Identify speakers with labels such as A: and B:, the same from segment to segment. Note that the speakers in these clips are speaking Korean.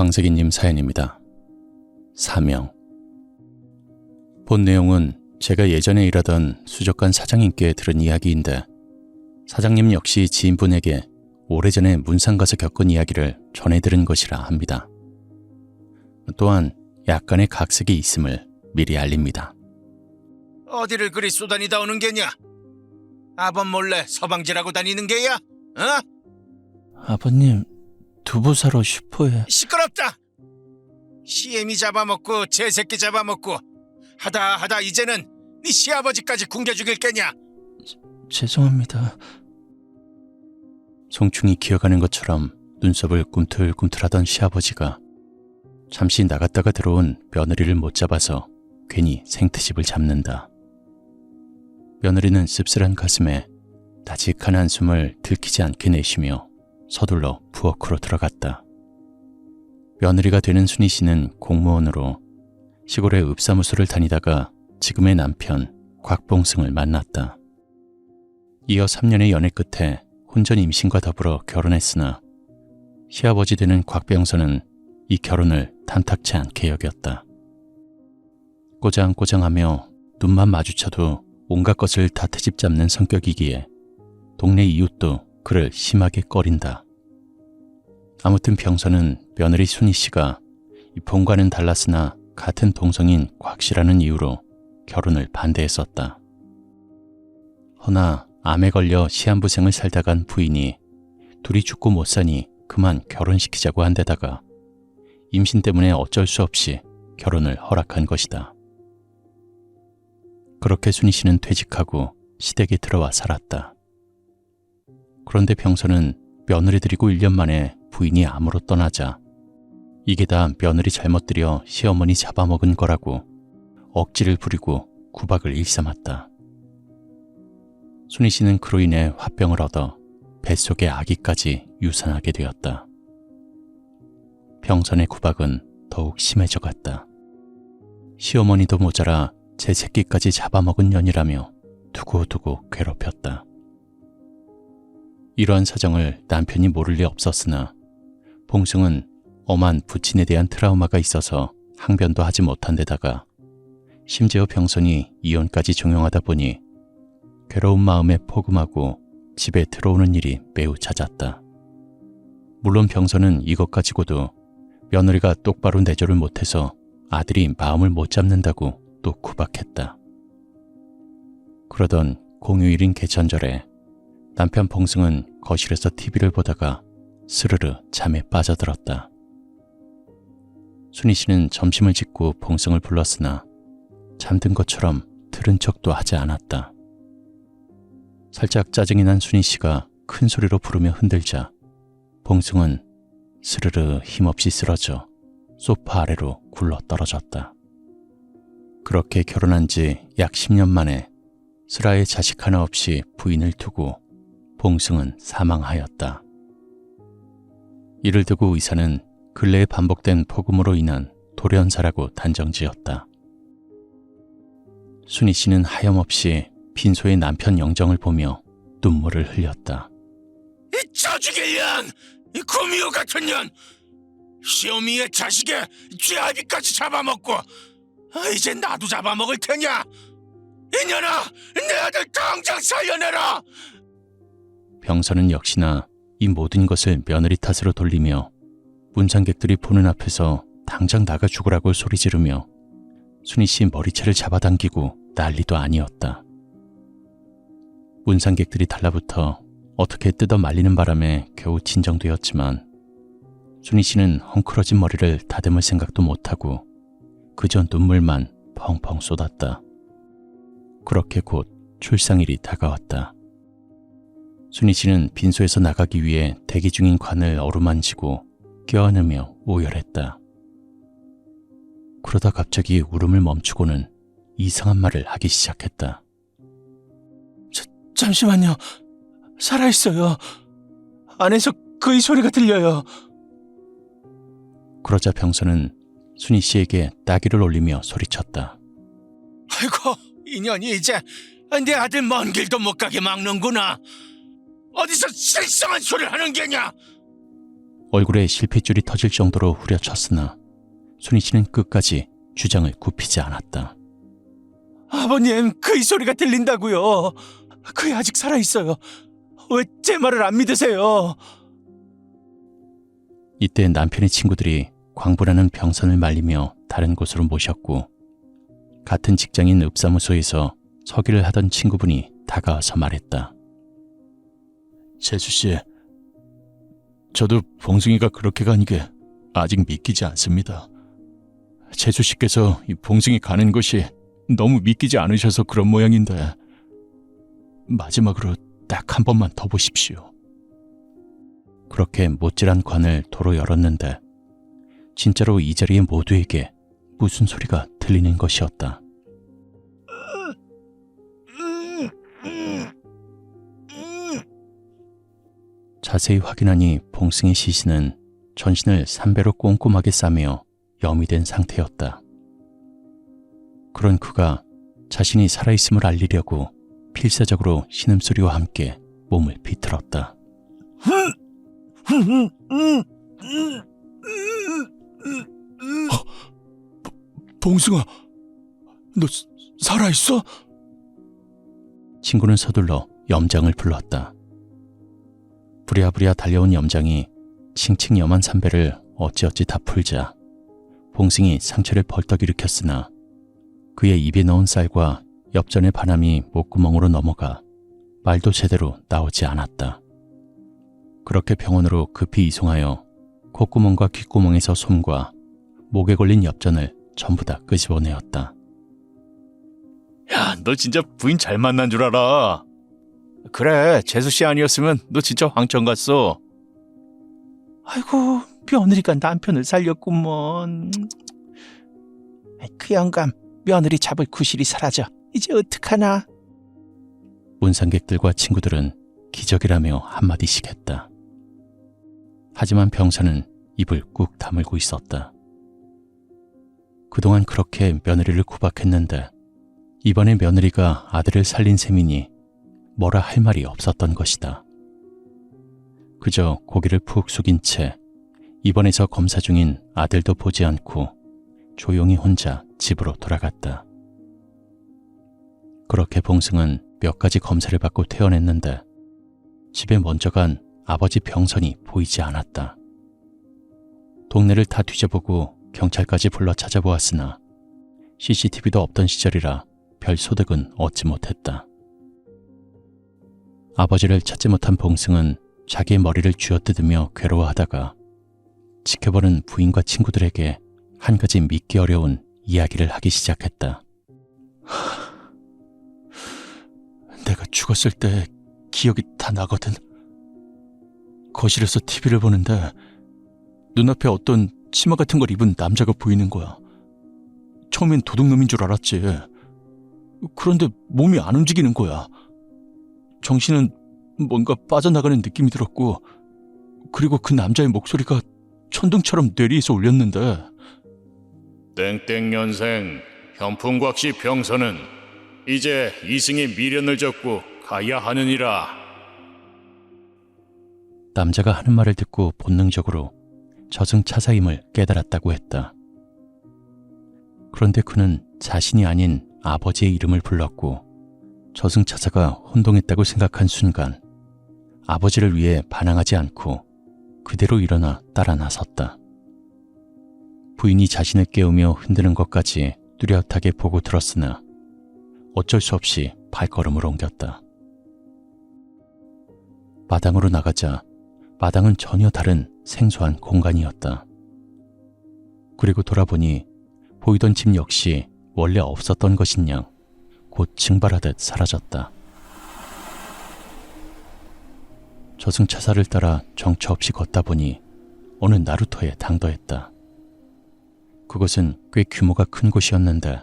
A: 광석이님 사연입니다. 사명 본 내용은 제가 예전에 일하던 수족관 사장님께 들은 이야기인데 사장님 역시 지인분에게 오래전에 문상 가서 겪은 이야기를 전해 들은 것이라 합니다. 또한 약간의 각색이 있음을 미리 알립니다.
B: 어디를 그리 쏘다니다 오는 게냐? 아범 몰래 서방지라고 다니는 게야? 어?
A: 아버님, 두부 사러 슈퍼에
B: 시끄럽다. 시애미 잡아먹고 제 새끼 잡아먹고 하다 하다 이제는 네 시아버지까지 굶겨 죽일 게냐?
A: 죄송합니다. 송충이 기어가는 것처럼 눈썹을 꿈틀꿈틀하던 시아버지가 잠시 나갔다가 들어온 며느리를 못 잡아서 괜히 생트집을 잡는다. 며느리는 씁쓸한 가슴에 나직한 한숨을 들키지 않게 내쉬며 서둘러 부엌으로 들어갔다. 며느리가 되는 순희 씨는 공무원으로 시골의 읍사무소를 다니다가 지금의 남편 곽봉승을 만났다. 이어 3년의 연애 끝에 혼전 임신과 더불어 결혼했으나 시아버지 되는 곽병선은 이 결혼을 탐탁치 않게 여겼다. 꼬장꼬장하며 눈만 마주쳐도 온갖 것을 다 트집 잡는 성격이기에 동네 이웃도 그를 심하게 꺼린다. 아무튼 병선은 며느리 순희 씨가 이 본과는 달랐으나 같은 동성인 곽 씨라는 이유로 결혼을 반대했었다. 허나 암에 걸려 시한부생을 살다간 부인이 둘이 죽고 못 사니 그만 결혼시키자고 한 데다가 임신 때문에 어쩔 수 없이 결혼을 허락한 것이다. 그렇게 순희 씨는 퇴직하고 시댁에 들어와 살았다. 그런데 병선은 며느리 들이고 1년 만에 부인이 암으로 떠나자 이게 다 며느리 잘못 들여 시어머니 잡아먹은 거라고 억지를 부리고 구박을 일삼았다. 순희 씨는 그로 인해 화병을 얻어 뱃속의 아기까지 유산하게 되었다. 병선의 구박은 더욱 심해져 갔다. 시어머니도 모자라 제 새끼까지 잡아먹은 년이라며 두고두고 괴롭혔다. 이러한 사정을 남편이 모를 리 없었으나 봉승은 엄한 부친에 대한 트라우마가 있어서 항변도 하지 못한 데다가 심지어 병선이 이혼까지 종용하다 보니 괴로운 마음에 포금하고 집에 들어오는 일이 매우 잦았다. 물론 병선은 이것 가지고도 며느리가 똑바로 내조를 못해서 아들이 마음을 못 잡는다고 또 구박했다. 그러던 공휴일인 개천절에 남편 봉승은 거실에서 TV를 보다가 스르르 잠에 빠져들었다. 순희 씨는 점심을 짓고 봉승을 불렀으나 잠든 것처럼 들은 척도 하지 않았다. 살짝 짜증이 난 순희 씨가 큰 소리로 부르며 흔들자 봉승은 스르르 힘없이 쓰러져 소파 아래로 굴러 떨어졌다. 그렇게 결혼한 지 약 10년 만에 슬아의 자식 하나 없이 부인을 두고 봉승은 사망하였다. 이를 두고 의사는 근래에 반복된 폭음으로 인한 돌연사라고 단정지었다. 순희 씨는 하염없이 빈소의 남편 영정을 보며 눈물을 흘렸다.
B: 이 저주의 년! 이 구미호 같은 년! 시어미의 자식의 쥐아비까지 잡아먹고 아, 이제 나도 잡아먹을 테냐! 이년아! 내 아들 당장 살려내라!
A: 병선은 역시나 이 모든 것을 며느리 탓으로 돌리며 문상객들이 보는 앞에서 당장 나가 죽으라고 소리 지르며 순희 씨 머리채를 잡아당기고 난리도 아니었다. 문상객들이 달라붙어 어떻게 뜯어 말리는 바람에 겨우 진정되었지만 순희 씨는 헝클어진 머리를 다듬을 생각도 못하고 그저 눈물만 펑펑 쏟았다. 그렇게 곧 출상일이 다가왔다. 순희 씨는 빈소에서 나가기 위해 대기 중인 관을 어루만지고 껴안으며 오열했다. 그러다 갑자기 울음을 멈추고는 이상한 말을 하기 시작했다.
C: 잠시만요. 살아있어요. 안에서 그의 소리가 들려요.
A: 그러자 병선은 순희 씨에게 따귀를 올리며 소리쳤다.
B: 아이고, 이년이 이제 내 아들 먼 길도 못 가게 막는구나. 어디서 실성한 소리를 하는 게냐?
A: 얼굴에 실핏줄이 터질 정도로 후려쳤으나 순희 씨는 끝까지 주장을 굽히지 않았다.
C: 아버님, 그이 소리가 들린다고요. 그이 아직 살아 있어요. 왜 제 말을 안 믿으세요?
A: 이때 남편의 친구들이 광부라는 병선을 말리며 다른 곳으로 모셨고 같은 직장인 읍사무소에서 서기를 하던 친구분이 다가와서 말했다.
C: 재수 씨, 저도 봉숭이가 그렇게 가는 게 아직 믿기지 않습니다. 재수 씨께서 이 봉숭이 가는 것이 너무 믿기지 않으셔서 그런 모양인데 마지막으로 딱 한 번만 더 보십시오.
A: 그렇게 못질한 관을 도로 열었는데 진짜로 이 자리의 모두에게 무슨 소리가 들리는 것이었다. 자세히 확인하니 봉승의 시신은 전신을 삼배로 꼼꼼하게 싸매어 염이 된 상태였다. 그런 그가 자신이 살아있음을 알리려고 필사적으로 신음소리와 함께 몸을 비틀었다.
C: 봉숭아, 너 스- 살아있어?
A: 친구는 서둘러 염장을 불렀다. 부랴부랴 달려온 염장이 칭칭 염한 삼배를 어찌어찌 다 풀자 봉승이 상처를 벌떡 일으켰으나 그의 입에 넣은 쌀과 엽전의 바람이 목구멍으로 넘어가 말도 제대로 나오지 않았다. 그렇게 병원으로 급히 이송하여 콧구멍과 귓구멍에서 솜과 목에 걸린 엽전을 전부 다 끄집어내었다.
C: 야, 너 진짜 부인 잘 만난 줄 알아. 그래, 재수 씨 아니었으면 너 진짜 황천 갔어. 아이고, 며느리가 남편을 살렸구먼. 그 영감, 며느리 잡을 구실이 사라져. 이제 어떡하나?
A: 문상객들과 친구들은 기적이라며 한마디씩 했다. 하지만 병사는 입을 꾹 다물고 있었다. 그동안 그렇게 며느리를 구박했는데 이번에 며느리가 아들을 살린 셈이니 뭐라 할 말이 없었던 것이다. 그저 고개를 푹 숙인 채 입원해 서 검사 중인 아들도 보지 않고 조용히 혼자 집으로 돌아갔다. 그렇게 봉승은 몇 가지 검사를 받고 퇴원했는데 집에 먼저 간 아버지 병선이 보이지 않았다. 동네를 다 뒤져보고 경찰까지 불러 찾아보았으나 CCTV도 없던 시절이라 별 소득은 얻지 못했다. 아버지를 찾지 못한 봉승은 자기의 머리를 쥐어뜯으며 괴로워하다가 지켜보는 부인과 친구들에게 한 가지 믿기 어려운 이야기를 하기 시작했다.
C: 내가 죽었을 때 기억이 다 나거든. 거실에서 TV를 보는데 눈앞에 어떤 치마 같은 걸 입은 남자가 보이는 거야. 처음엔 도둑놈인 줄 알았지. 그런데 몸이 안 움직이는 거야. 정신은 뭔가 빠져나가는 느낌이 들었고, 그리고 그 남자의 목소리가 천둥처럼 뇌리에서 울렸는데,
D: 땡땡 년생 현풍곽씨 병선은 이제 이승의 미련을 졌고 가야 하느니라.
A: 남자가 하는 말을 듣고 본능적으로 저승 차사임을 깨달았다고 했다. 그런데 그는 자신이 아닌 아버지의 이름을 불렀고 저승차사가 혼동했다고 생각한 순간 아버지를 위해 반항하지 않고 그대로 일어나 따라 나섰다. 부인이 자신을 깨우며 흔드는 것까지 뚜렷하게 보고 들었으나 어쩔 수 없이 발걸음을 옮겼다. 마당으로 나가자 마당은 전혀 다른 생소한 공간이었다. 그리고 돌아보니 보이던 집 역시 원래 없었던 것인 양 곧 증발하듯 사라졌다. 저승차사를 따라 정처 없이 걷다 보니 어느 나루터에 당도했다. 그것은 꽤 규모가 큰 곳이었는데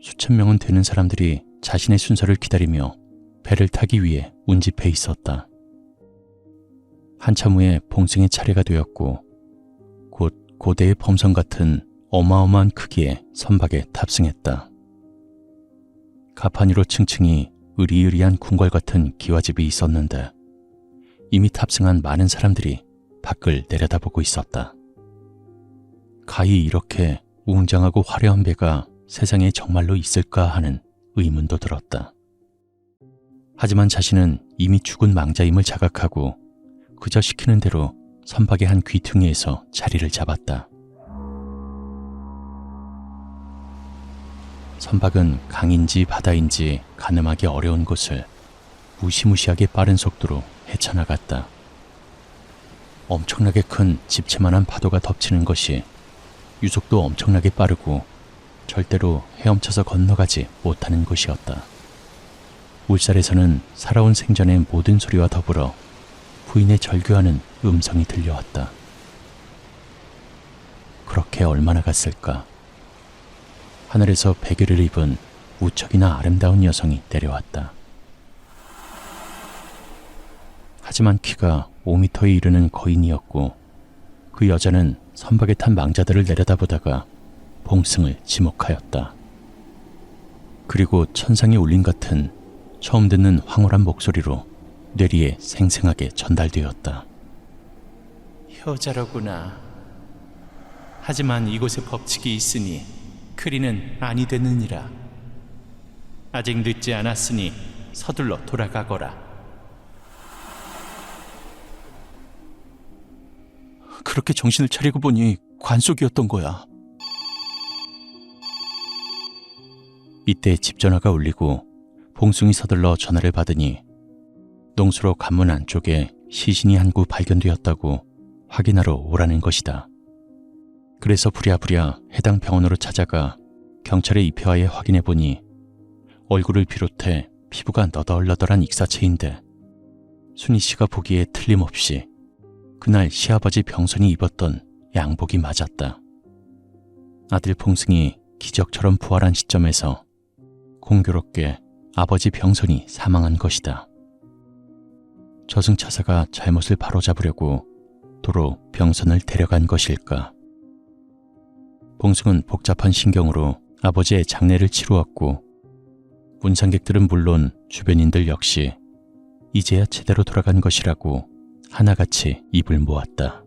A: 수천 명은 되는 사람들이 자신의 순서를 기다리며 배를 타기 위해 운집해 있었다. 한참 후에 봉승의 차례가 되었고 곧 고대의 범선 같은 어마어마한 크기의 선박에 탑승했다. 가판위로 층층이 으리으리한 궁궐 같은 기와집이 있었는데 이미 탑승한 많은 사람들이 밖을 내려다보고 있었다. 가히 이렇게 웅장하고 화려한 배가 세상에 정말로 있을까 하는 의문도 들었다. 하지만 자신은 이미 죽은 망자임을 자각하고 그저 시키는 대로 선박의 한 귀퉁이에서 자리를 잡았다. 선박은 강인지 바다인지 가늠하기 어려운 곳을 무시무시하게 빠른 속도로 헤쳐나갔다. 엄청나게 큰 집채만한 파도가 덮치는 것이 유속도 엄청나게 빠르고 절대로 헤엄쳐서 건너가지 못하는 곳이었다. 울살에서는 살아온 생전의 모든 소리와 더불어 부인의 절규하는 음성이 들려왔다. 그렇게 얼마나 갔을까? 하늘에서 베개를 입은 무척이나 아름다운 여성이 내려왔다. 하지만 키가 5미터에 이르는 거인이었고 그 여자는 선박에 탄 망자들을 내려다보다가 봉승을 지목하였다. 그리고 천상의 울림 같은 처음 듣는 황홀한 목소리로 뇌리에 생생하게 전달되었다. 여자로구나. 하지만 이곳에 법칙이 있으니 그리는 아니 되느니라. 아직 늦지 않았으니 서둘러 돌아가거라.
C: 그렇게 정신을 차리고 보니 관 속이었던 거야.
A: 이때 집 전화가 울리고 봉숭이 서둘러 전화를 받으니 농수로 관문 안쪽에 시신이 한 구 발견되었다고 확인하러 오라는 것이다. 그래서 부랴부랴 해당 병원으로 찾아가 경찰에 입회하여 확인해 보니 얼굴을 비롯해 피부가 너덜너덜한 익사체인데 순희 씨가 보기에 틀림없이 그날 시아버지 병선이 입었던 양복이 맞았다. 아들 봉승이 기적처럼 부활한 시점에서 공교롭게 아버지 병선이 사망한 것이다. 저승차사가 잘못을 바로잡으려고 도로 병선을 데려간 것일까? 봉승은 복잡한 신경으로 아버지의 장례를 치루었고 문상객들은 물론 주변인들 역시 이제야 제대로 돌아간 것이라고 하나같이 입을 모았다.